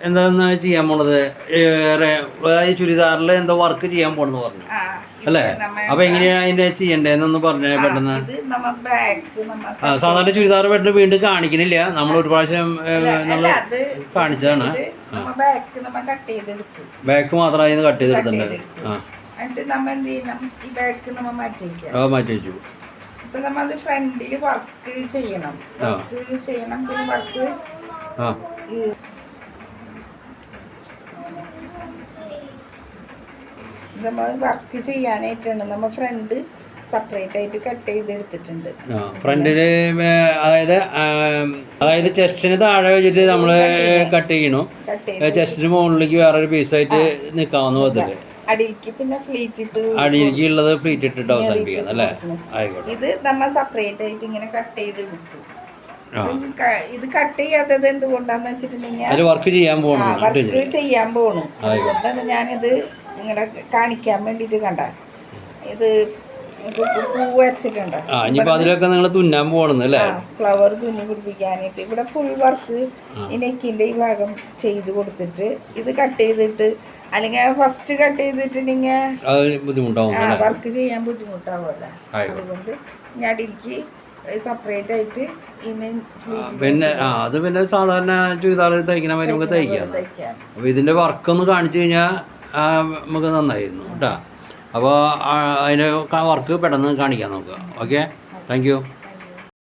എന്താന്ന് ചെയ്യാൻ പോണത്? ഈ ചുരിദാറിൽ എന്തോ വർക്ക് ചെയ്യാൻ പോണെന്ന് പറഞ്ഞു. അല്ലേ? അപ്പൊ എങ്ങനെയാ അതിന്റെ ചെയ്യണ്ടേന്നൊന്ന് പറഞ്ഞു പെട്ടെന്ന്. സാധാരണ ചുരിദാർ പെട്ടെന്ന് വീണ്ടും കാണിക്കണില്ല. നമ്മൾ ഒരു പ്രാവശ്യം നമ്മൾ കാണിച്ചതാണ്. ബാക്ക് മാത്രമായി കട്ട് ചെയ്തെടുത്തിട്ടുണ്ട്. ചെയ്തെടുത്തു. ആ. മാറ്റി വെച്ചു. ഇപ്പൊ നമ്മ ഫ്രണ്ടിൽ വർക്ക് ചെയ്യണം. വർക്ക് ചെയ്യണം പിന്നെ വർക്ക് നമ്മൾ വർക്ക് ചെയ്യാനായിട്ടാണ്. നമ്മ ഫ്രണ്ട് സെപ്പറേറ്റ് ആയിട്ട് കട്ട് ചെയ്തെടുത്തിട്ടുണ്ട്. ആ ഫ്രണ്ടിൽ അതായത് അതായത് ചെസ്റ്റിന് താഴെ വെച്ചിട്ട് നമ്മൾ കട്ട് ചെയ്യണു. ചെയ്ത് ചെസ്റ്റിന് മുകളിലേക്ക് വേറൊരു പീസായിട്ട് നിൽക്കാവുന്ന വിധത്തിൽ അടിയിലേക്ക് പിന്നെ ഫ്ലീറ്റ് ഇട്ട് അടിയിലേക്ക് ഉള്ളത് ഫ്ലീറ്റ് ഇട്ടിട്ട് അവസാനിപ്പിക്കുന്നത് അല്ലേ? ആയിക്കോട്ടെ. ഇത് നമ്മൾ സെപ്പറേറ്റ് ആയിട്ട് ഇങ്ങനെ കട്ട് ചെയ്ത് വിട്ടു. ഇത് കട്ട് ചെയ്യാത്തത് എന്തുകൊണ്ടാന്ന് വെച്ചിട്ടുണ്ടെങ്കിൽ വർക്ക് ചെയ്യാൻ പോകണം വർക്ക് ചെയ്യാൻ പോണു. അതുകൊണ്ടാണ് ഞാനിത് നിങ്ങളെ കാണിക്കാൻ വേണ്ടിട്ട് കണ്ട. ഇത് അതിലൊക്കെ നിങ്ങൾ തുന്നാൻ പോകണമെന്ന് അല്ലേ? ഫ്ലവർ തുന്നി പിടിപ്പിക്കാനായിട്ട്. ഇവിടെ ഫുൾ വർക്ക് ഈ നെക്കിന്റെ ഈ ഭാഗം ചെയ്ത് കൊടുത്തിട്ട് ഇത് കട്ട് ചെയ്തിട്ട് അല്ലെങ്കിൽ ഫസ്റ്റ് കട്ട് ചെയ്തിട്ടുണ്ടെങ്കിൽ ബുദ്ധിമുട്ടാവും വർക്ക് ചെയ്യാൻ ബുദ്ധിമുട്ടാവുമല്ലോ അതുകൊണ്ട് ഞാൻ ഞടിക്ക് സെപ്പറേറ്റ് ആയിട്ട് പിന്നെ ആ അത് പിന്നെ സാധാരണ ചുരിദാർ തയ്ക്കണ മാതിരി നമുക്ക് തയ്ക്കാം തയ്ക്കാം. അപ്പോൾ ഇതിന്റെ വർക്കൊന്ന് കാണിച്ചു കഴിഞ്ഞാൽ നമുക്ക് നന്നായിരുന്നു കേട്ടോ. അപ്പോൾ അതിന്റെ വർക്ക് പെട്ടെന്ന് കാണിക്കാം നോക്കുക ഓക്കെ താങ്ക് യു